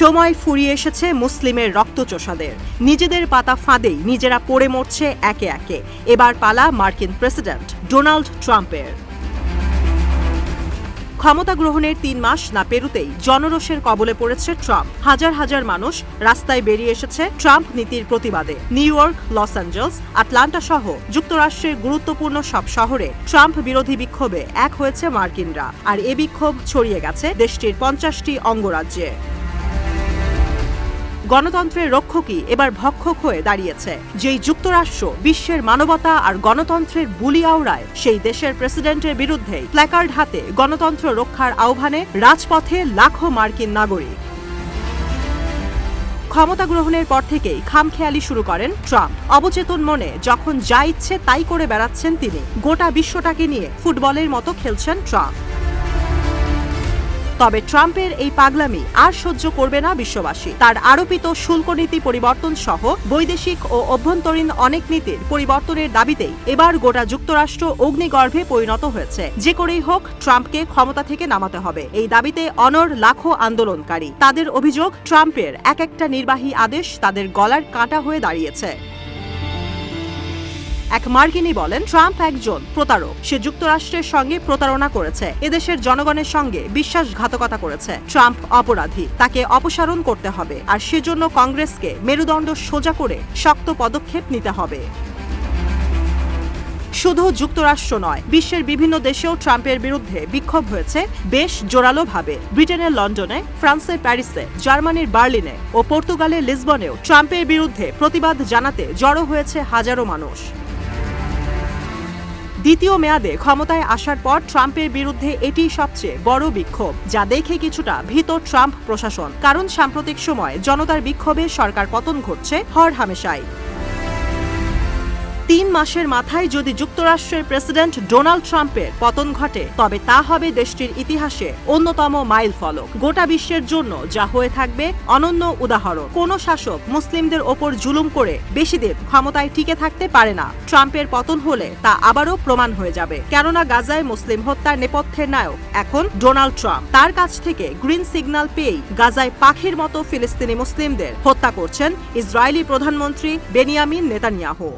সময় ফুরিয়ে এসেছে মুসলিমের রক্তচোষাদের। নিজেদের পাতা ফাঁদেই নিজেরা পড়ে মরছে একে একে। এবার পালা মার্কিন প্রেসিডেন্ট ডোনাল্ড ট্রাম্পের। ক্ষমতা গ্রহণের তিন মাস না পেরুতেই জনরোষের কবলে পড়েছে ট্রাম্প। হাজার হাজার মানুষ রাস্তায় বেরিয়ে এসেছে ট্রাম্প নীতির প্রতিবাদে। New York, Los Angeles, Atlanta সহ যুক্তরাষ্ট্রের গুরুত্বপূর্ণ সব শহরে ট্রাম্প বিরোধী বিক্ষোভে এক হয়েছে মার্কিনরা। আর এ বিক্ষোভ ছড়িয়ে গেছে দেশটির পঞ্চাশটি অঙ্গরাজ্যে। গণতন্ত্রের রক্ষকই এবার ভক্ষক হয়ে দাঁড়িয়েছে। যেই যুক্তরাষ্ট্র বিশ্বের মানবতা আর গণতন্ত্রের বুলি আওড়ায়, সেই দেশের প্রেসিডেন্টের বিরুদ্ধে প্ল্যাকার্ড হাতে গণতন্ত্র রক্ষার আহ্বানে রাজপথে লাখো মার্কিন নাগরিক। ক্ষমতা গ্রহণের পর থেকেই খামখেয়ালি শুরু করেন ট্রাম্প। অবচেতন মনে যখন যা ইচ্ছে তাই করে বেড়াচ্ছেন তিনি। গোটা বিশ্বটাকে নিয়ে ফুটবলের মতো খেলছেন ট্রাম্প। তবে ট্রাম্পের এই পাগলামি আর সহ্য করবে না বিশ্ববাসী। তার আরোপিত শুল্ক নীতি পরিবর্তন সহ বৈদেশিক ও অভ্যন্তরীণ অনেক নীতির পরিবর্তনের দাবিতেই এবার গোটা যুক্তরাষ্ট্র অগ্নিগর্ভে পরিণত হয়েছে। যে করেই হোক, ট্রাম্পকে ক্ষমতা থেকে নামাতে হবে। এই দাবিতে অনর লাখো আন্দোলনকারী। তাদের অভিযোগ, ট্রাম্পের এক একটা নির্বাহী আদেশ তাদের গলার কাঁটা হয়ে দাঁড়িয়েছে। এক মার্কিনী বলেন, ট্রাম্প একজন প্রতারক। সে যুক্তরাষ্ট্রের সঙ্গে প্রতারণা করেছে। এদেশের জনগণের সঙ্গে বিশ্বাসঘাতকতা করেছে। ট্রাম্প অপরাধী। তাকে অপসারণ করতে হবে। আর সেজন্য কংগ্রেসকে মেরুদণ্ড সোজা করে শক্ত পদক্ষেপ নিতে হবে। শুধু যুক্তরাষ্ট্র নয়, বিশ্বের বিভিন্ন দেশেও ট্রাম্পের বিরুদ্ধে বিক্ষোভ হয়েছে বেশ জোরালোভাবে। ব্রিটেনের লন্ডনে ফ্রান্সের প্যারিসে, জার্মানির বার্লিনে ও পর্তুগালের লিসবনেও ট্রাম্পের বিরুদ্ধে প্রতিবাদ জানাতে জড়ো হয়েছে হাজারো মানুষ। দ্বিতীয় মেয়াদে ক্ষমতায় আসার পর ট্রাম্পের বিরুদ্ধে এটি সবচেয়ে বড় বিক্ষোভ, যা দেখে কিছুটা ভীত ট্রাম্প প্রশাসন। কারণ সাম্প্রতিক সময়ে জনতার বিক্ষোভে সরকার পতন ঘটছে হর হামেশাই। তিন মাসের মাথায় যদি যুক্তরাষ্ট্রের প্রেসিডেন্ট ডোনাল্ড ট্রাম্পের পতন ঘটে, তবে তা হবে দেশটির ইতিহাসে অন্যতম মাইল ফলক। গোটা বিশ্বের জন্য যা হয়ে থাকবে অনন্য উদাহরণ। কোন শাসক মুসলিমদের ওপর জুলুম করে বেশি দিন ক্ষমতায় টিকে থাকতে পারে না। ট্রাম্পের পতন হলে তা আবারও প্রমাণ হয়ে যাবে। কেননা গাজায় মুসলিম হত্যার নেপথ্যের নায়ক এখন ডোনাল্ড ট্রাম্প। তার কাছ থেকে গ্রিন সিগন্যাল পেয়েই গাজায় পাখির মতো ফিলিস্তিনি মুসলিমদের হত্যা করছেন ইসরায়েলি প্রধানমন্ত্রী বেনিয়ামিন নেতানিয়াহু।